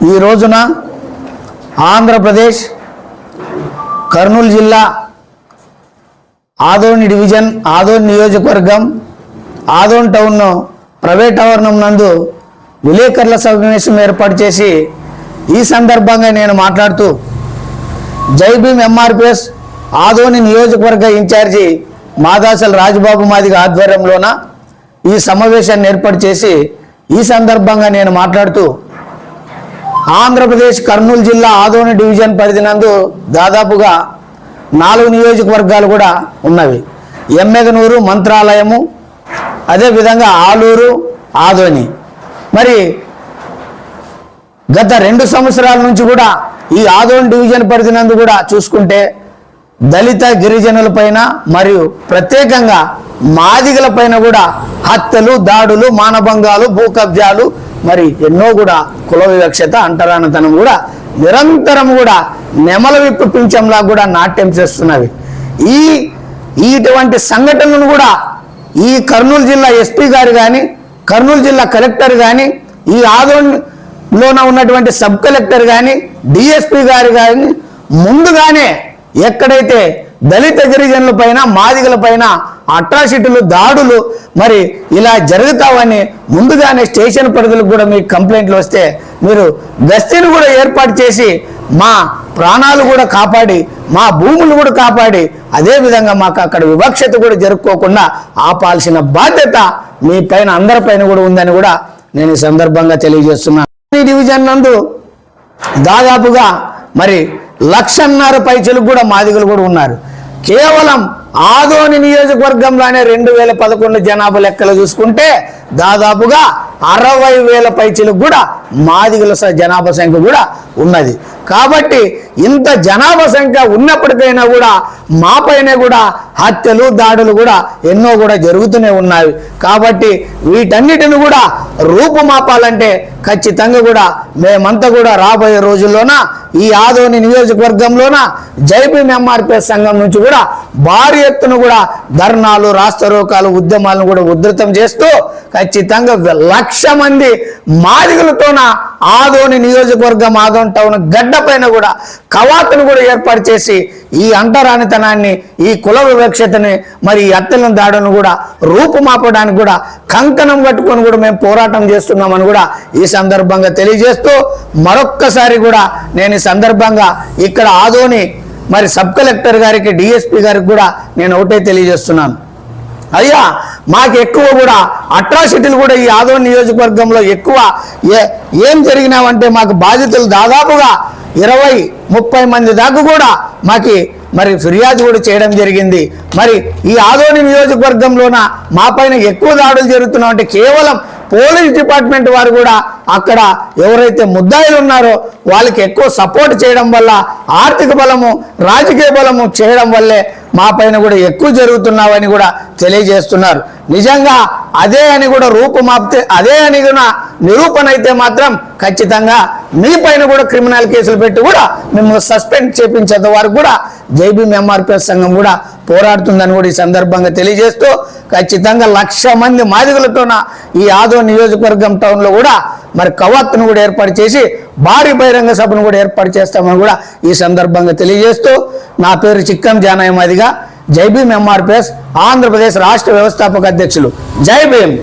ఈ రోజున ఆంధ్రప్రదేశ్ కర్నూలు జిల్లా ఆదోని డివిజన్ ఆదోని నియోజకవర్గం ఆదోన్ టౌన్ ప్రైవేట్ ఆవరణం నందు విలేకరుల సమావేశం ఏర్పాటు చేసి ఈ సందర్భంగా నేను మాట్లాడుతూ జైభీమ్ ఎంఆర్పిఎస్ ఆదోని నియోజకవర్గ ఇన్ఛార్జి మాదాసల్ రాజబాబు మాదిగ ఆధ్వర్యంలోన ఈ సమావేశాన్ని ఏర్పాటు చేసి ఈ సందర్భంగా నేను మాట్లాడుతూ ఆంధ్రప్రదేశ్ కర్నూలు జిల్లా ఆదోని డివిజన్ పరిధి నందు దాదాపుగా నాలుగు నియోజకవర్గాలు కూడా ఉన్నవి. ఎమ్మెగనూరు మంత్రాలయము అదేవిధంగా ఆలూరు ఆదోని. మరి గత రెండు సంవత్సరాల నుంచి కూడా ఈ ఆదోని డివిజన్ పరిధి నందు కూడా చూసుకుంటే దళిత గిరిజనులపైన మరియు ప్రత్యేకంగా మాదిగల పైన కూడా హత్యలు దాడులు మానభంగాలు భూ కబ్జాలు మరి ఎన్నో కూడా కుల వివక్షత అంటరానితనం కూడా నిరంతరం కూడా నెమల విప్పు పింఛంలా కూడా నాట్యం చేస్తున్నవి. ఈ ఇటువంటి సంఘటనను కూడా ఈ కర్నూలు జిల్లా ఎస్పీ గారు కానీ కర్నూలు జిల్లా కలెక్టర్ కానీ ఈ ఆదోన్లోన ఉన్నటువంటి సబ్ కలెక్టర్ కానీ డిఎస్పీ గారు కానీ ముందుగానే ఎక్కడైతే దళిత గిరిజనుల పైన మాదిగల పైన అట్రాసిటీలు దాడులు మరి ఇలా జరుగుతావని ముందుగానే స్టేషన్ పరిధులకు కూడా మీకు కంప్లైంట్లు వస్తే మీరు గస్తీని కూడా ఏర్పాటు చేసి మా ప్రాణాలు కూడా కాపాడి మా భూములు కూడా కాపాడి అదేవిధంగా మాకు అక్కడ వివక్షత కూడా జరుపుకోకుండా ఆపాల్సిన బాధ్యత మీ పైన అందరిపైన కూడా ఉందని కూడా నేను ఈ సందర్భంగా తెలియజేస్తున్నాను. ఈ డివిజన్ నందు దాదాపుగా మరి లక్షన్నర పైచలకు కూడా మాదిగలు కూడా ఉన్నారు. కేవలం ఆదోని నియోజకవర్గంలోనే రెండు వేల పదకొండు జనాభా లెక్కలు చూసుకుంటే దాదాపుగా అరవై వేల పైచలకు కూడా మాదిగల జనాభా సంఖ్య కూడా ఉన్నది. కాబట్టి ఇంత జనాభా సంఖ్య ఉన్నప్పటికైనా కూడా మాపైన కూడా హత్యలు దాడులు కూడా ఎన్నో కూడా జరుగుతూనే ఉన్నాయి. కాబట్టి వీటన్నిటిని కూడా రూపుమాపాలంటే ఖచ్చితంగా కూడా మేమంతా కూడా రాబోయే రోజుల్లోన ఈ ఆదోని నియోజకవర్గంలోన జైపీఎం ఎంఆర్పిఎస్ సంఘం నుంచి కూడా భారీ ఎత్తున కూడా ధర్నాలు రాస్తారోకాలు ఉద్యమాలను కూడా ఉధృతం చేస్తూ ఖచ్చితంగా లక్ష లక్ష మంది మాదిగులతోన ఆదోని నియోజకవర్గం ఆదోని టౌన్ గడ్డ పైన కూడా కవాతును కూడా ఏర్పాటు చేసి ఈ అంటరానితనాన్ని ఈ కుల వివక్షతని మరి ఈ అత్తలను దాడును కూడా రూపుమాపడానికి కూడా కంకణం కట్టుకొని కూడా మేము పోరాటం చేస్తున్నామని కూడా ఈ సందర్భంగా తెలియజేస్తూ మరొక్కసారి కూడా నేను ఈ సందర్భంగా ఇక్కడ ఆదోని మరి సబ్ కలెక్టర్ గారికి డిఎస్పి గారికి కూడా నేను ఒకటే తెలియజేస్తున్నాను. అయ్యా మాకు ఎక్కువ కూడా అట్రాసిటీలు కూడా ఈ ఆదోని నియోజకవర్గంలో ఎక్కువ. ఏ ఏం జరిగినావంటే మాకు బాధితులు దాదాపుగా ఇరవై ముప్పై మంది దాకా కూడా మాకి మరి ఫిర్యాదు కూడా చేయడం జరిగింది. మరి ఈ ఆదోని నియోజకవర్గంలోన మా పైన ఎక్కువ దాడులు జరుగుతున్నామంటే కేవలం పోలీస్ డిపార్ట్మెంట్ వారు కూడా అక్కడ ఎవరైతే ముద్దాయిలు ఉన్నారో వాళ్ళకి ఎక్కువ సపోర్ట్ చేయడం వల్ల ఆర్థిక బలము రాజకీయ బలము చేయడం వల్లే మా పైన కూడా ఎక్కువ జరుగుతున్నావని కూడా తెలియజేస్తున్నారు. నిజంగా అదే అని కూడా రూపుమాపితే అదే అని కూడా నిరూపణ అయితే మాత్రం ఖచ్చితంగా మీ పైన కూడా క్రిమినల్ కేసులు పెట్టి కూడా మిమ్మల్ని సస్పెండ్ చేపించేంత వరకు కూడా జైబీఎం ఎంఆర్పిఎస్ సంఘం కూడా పోరాడుతుందని కూడా ఈ సందర్భంగా తెలియజేస్తూ ఖచ్చితంగా లక్ష మంది మాదిగులతోన ఈ ఆదో నియోజకవర్గం టౌన్లో కూడా మరి కవాత్తును కూడా ఏర్పాటు చేసి భారీ బహిరంగ సభను కూడా ఏర్పాటు చేస్తామని కూడా ఈ సందర్భంగా తెలియజేస్తూ నా పేరు చిక్కం జానయ్య మాదిగా జై భీమ్ ఎంఆర్పిఎస్ ఆంధ్రప్రదేశ్ రాష్ట్ర వ్యవస్థాపక అధ్యక్షులు. జై భీమ్.